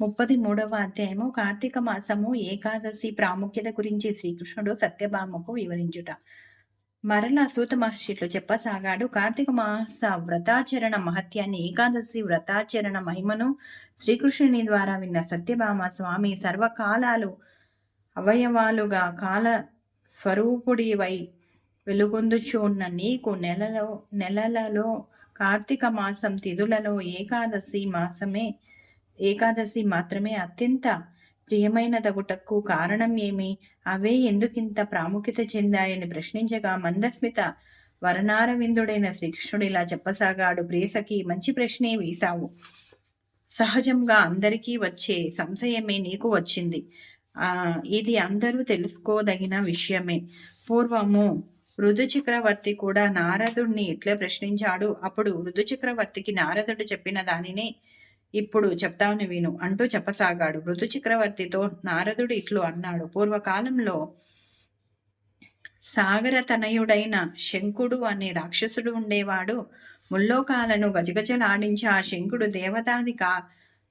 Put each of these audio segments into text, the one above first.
ముప్పది మూడవ అధ్యాయము కార్తీక మాసము ఏకాదశి ప్రాముఖ్యత గురించి శ్రీకృష్ణుడు సత్యభామకు వివరించుట. మరలా సూత మహర్షిట్లు చెప్పసాగాడు కార్తీక మాస వ్రతాచరణ మహత్యాన్ని ఏకాదశి వ్రతాచరణ మహిమను శ్రీకృష్ణుని ద్వారా విన్న సత్యభామ స్వామి సర్వకాలాలు అవయవాలుగా కాల స్వరూపుడివై వెలుగొందుచు ఉన్న నీకు నెలలో నెలలలో కార్తీక మాసం తిథులలో ఏకాదశి మాసమే ఏకాదశి మాత్రమే అత్యంత ప్రియమైనదగుటకు కారణం ఏమి? అవే ఎందుకింత ప్రాముఖ్యత చెందాయని ప్రశ్నించగా మందస్మిత వరణారవిందుడైన శ్రీకృష్ణుడు ఇలా చెప్పసాగాడు ప్రేసకి మంచి ప్రశ్నే వేశావు. సహజంగా అందరికీ వచ్చే సంశయమే నీకు వచ్చింది. ఆ ఇది అందరూ తెలుసుకోదగిన విషయమే. పూర్వము ఋదు చక్రవర్తి కూడా నారదుడిని ఇట్లే ప్రశ్నించాడు? అప్పుడు ఋదు చక్రవర్తికి నారదుడు చెప్పిన దానినే ఇప్పుడు చెప్తాను విను అంటూ చెప్పసాగాడు. మృదు చక్రవర్తితో నారదుడు ఇట్లు అన్నాడు. పూర్వకాలంలో సాగర తనయుడైన శంకుడు అనే రాక్షసుడు ఉండేవాడు. ముల్లోకాలను గజగజలాడించి ఆ శంకుడు దేవతాది కా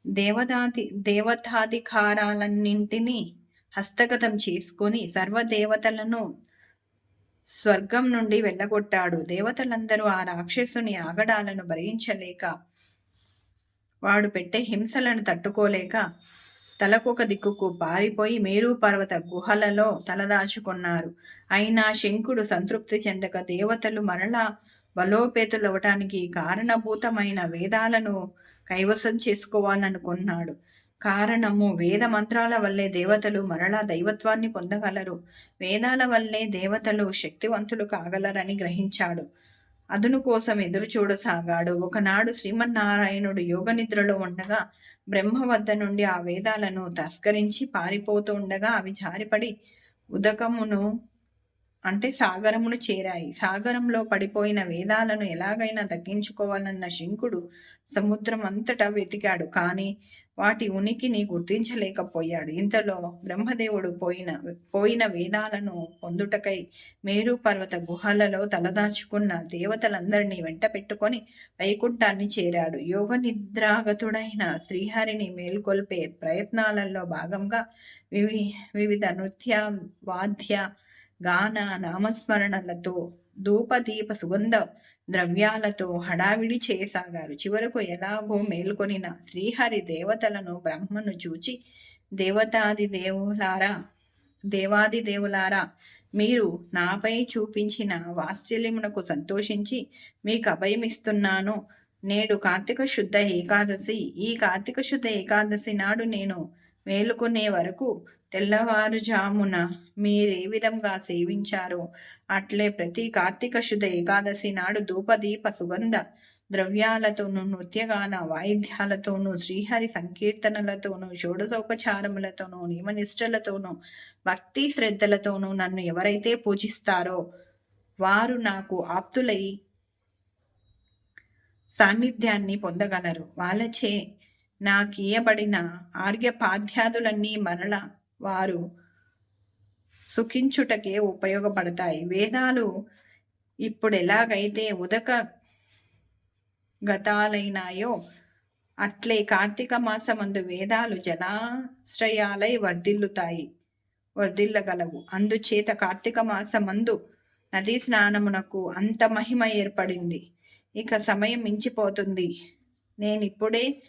దేవతాది దేవతాధికారాలన్నింటినీ హస్తగతం చేసుకొని సర్వదేవతలను స్వర్గం నుండి వెళ్ళగొట్టాడు. దేవతలందరూ ఆ రాక్షసుని ఆగడాలను భరించలేక వాడు పెట్టే హింసలను తట్టుకోలేక తలకొక దిక్కుకు పారిపోయి మేరు పర్వత గుహలలో తలదాచుకున్నారు అయినా శంకుడు సంతృప్తి చెందక దేవతలు మరలా బలోపేతులవటానికి కారణభూతమైన వేదాలను కైవసం చేసుకోవాలనుకున్నాడు. కారణము వేద మంత్రాల వల్లే దేవతలు మరలా దైవత్వాన్ని పొందగలరు. వేదాల వల్లే దేవతలు శక్తివంతులు కాగలరని గ్రహించాడు. అదును కోసం ఎదురు చూడసాగాడు. ఒకనాడు శ్రీమన్నారాయణుడు యోగ నిద్రలో ఉండగా బ్రహ్మ వద్ద నుండి ఆ వేదాలను తస్కరించి పారిపోతూ ఉండగా అవి జారిపడి ఉదకమును అంటే సాగరమును చేరాయి. సాగరంలో పడిపోయిన వేదాలను ఎలాగైనా తగ్గించుకోవాలన్న శంకుడు సముద్రం అంతటా వెతికాడు. కానీ వాటి ఉనికిని గుర్తించలేకపోయాడు. ఇంతలో బ్రహ్మదేవుడు పోయిన పోయిన వేదాలను పొందుటకై మేరు పర్వత గుహలలో తలదాచుకున్న దేవతలందరినీ వెంట పెట్టుకొని వైకుంఠాన్ని చేరాడు. యోగ నిద్రాగతుడైన శ్రీహరిని మేల్కొల్పే ప్రయత్నాలలో భాగంగా వివి వివిధ నృత్య వాద్య గాన నామస్మరణలతో ధూపదీప సుగంధ ద్రవ్యాలతో హడావిడి చేయసాగారు. చివరకు ఎలాగో మేల్కొనిన శ్రీహరి దేవతలను బ్రహ్మను చూచి దేవతాది దేవులారా దేవాది దేవులారా మీరు నాపై చూపించిన వాత్సల్యమునకు సంతోషించి మీకు అభయమిస్తున్నాను. నేడు కార్తీక శుద్ధ ఏకాదశి. ఈ కార్తీక శుద్ధ ఏకాదశి నాడు నేను మేలుకునే వరకు తెల్లవారుజామున మీరే విధంగా సేవించారో అట్లే ప్రతి కార్తీక శుద్ధ ఏకాదశి నాడు ధూపదీప సుగంధ ద్రవ్యాలతోనూ నృత్యగాన వాయిద్యాలతోనూ శ్రీహరి సంకీర్తనలతోనూ షోడశోపచారములతోనూ నియమనిష్టలతోనూ భక్తి శ్రద్ధలతోనూ నన్ను ఎవరైతే పూజిస్తారో వారు నాకు ఆప్తులై సాన్నిధ్యాన్ని పొందగలరు. వాళ్ళచే నాకీయబడిన ఆర్యపాధ్యాదులన్నీ మరల వారు సుఖించుటకే ఉపయోగపడతాయి. వేదాలు ఇప్పుడు ఎలాగైతే ఉదక గతాలైనాయో అట్లే కార్తీక మాసమందు వేదాలు జలాశ్రయాలై వర్ధిల్లుతాయి వర్ధిల్లగలవు. అందుచేత కార్తీక మాసమందు నదీ స్నానమునకు అంత మహిమ ఏర్పడింది. ఇక సమయం మించిపోతుంది. నేనిప్పుడే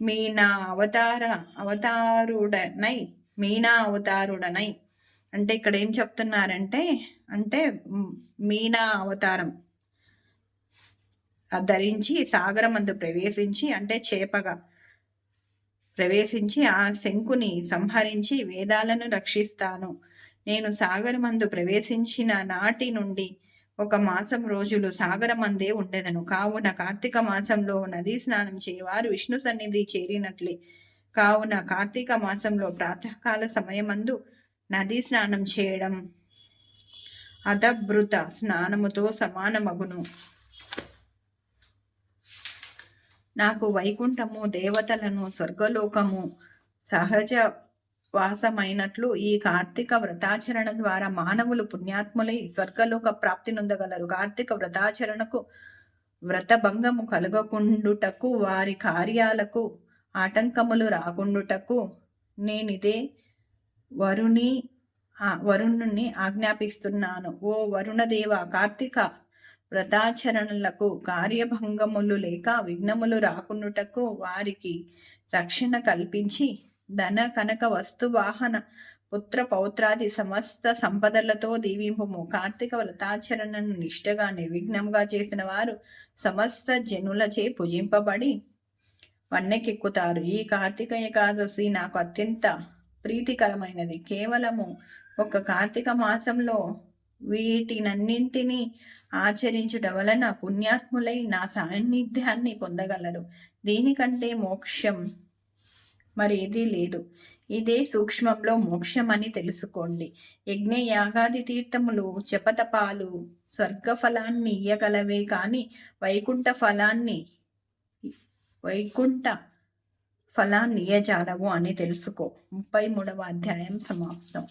మీనా అవతార అవతారుడనై మీనా అవతారుడనై అంటే ఇక్కడ ఏం చెప్తున్నారంటే అంటే మీనా అవతారం ధరించి సాగరమందు ప్రవేశించి అంటే చేపగా ప్రవేశించి ఆ శంకుని సంహరించి వేదాలను రక్షిస్తాను. నేను సాగరమందు ప్రవేశించిన నాటి నుండి ఒక మాసం రోజులు సాగరమందే ఉండెదను. కావున కార్తీక మాసంలో నదీ స్నానం చేయవారు విష్ణు సన్నిధి చేరినట్లే. కావున కార్తీక మాసంలో ప్రాతకాల సమయమందు నదీ స్నానం చేయడం అదభృత స్నానముతో సమానమగును. నాకు వైకుంఠము దేవతలను స్వర్గలోకము సహజ వాసమైనట్లు ఈ కార్తీక వ్రతాచరణ ద్వారా మానవులు పుణ్యాత్ములై స్వర్గలోక ప్రాప్తి నొందగలరు. కార్తీక వ్రతాచరణకు వ్రతభంగము కలగకుండుటకు వారి కార్యాలకు ఆటంకములు రాకుండుటకు నేనిదే వరుణి వరుణుణ్ణి ఆజ్ఞాపిస్తున్నాను. ఓ వరుణదేవ కార్తీక వ్రతాచరణలకు కార్యభంగములు లేక విఘ్నములు రాకుండుటకు వారికి రక్షణ కల్పించి ధన కనక వస్తు వాహన పుత్ర పౌత్రాది సమస్త సంపదలతో దీవింపుము. కార్తీక వ్రతాచరణను నిష్ఠగా నిర్విఘ్నంగా చేసిన వారు సమస్త జనులచే పూజింపబడి వన్నెకెక్కుతారు ఈ కార్తీక ఏకాదశి నాకు అత్యంత ప్రీతికరమైనది. కేవలము ఒక కార్తీక మాసంలో వీటినన్నింటినీ ఆచరించుట వలన పుణ్యాత్ములై నా సాన్నిధ్యాన్ని పొందగలరు. దీనికంటే మోక్షం మరేదీ లేదు. ఇదే సూక్ష్మంలో మోక్షం అని తెలుసుకోండి. యజ్ఞయాగాది తీర్థములు జపతపాలు స్వర్గ ఫలాన్ని ఇయ్యగలవే కానీ వైకుంఠ ఫలాన్ని వైకుంఠ ఫలాన్ని ఇయ్యజాలవు అని తెలుసుకో. ముప్పై మూడవ అధ్యాయం సమాప్తం.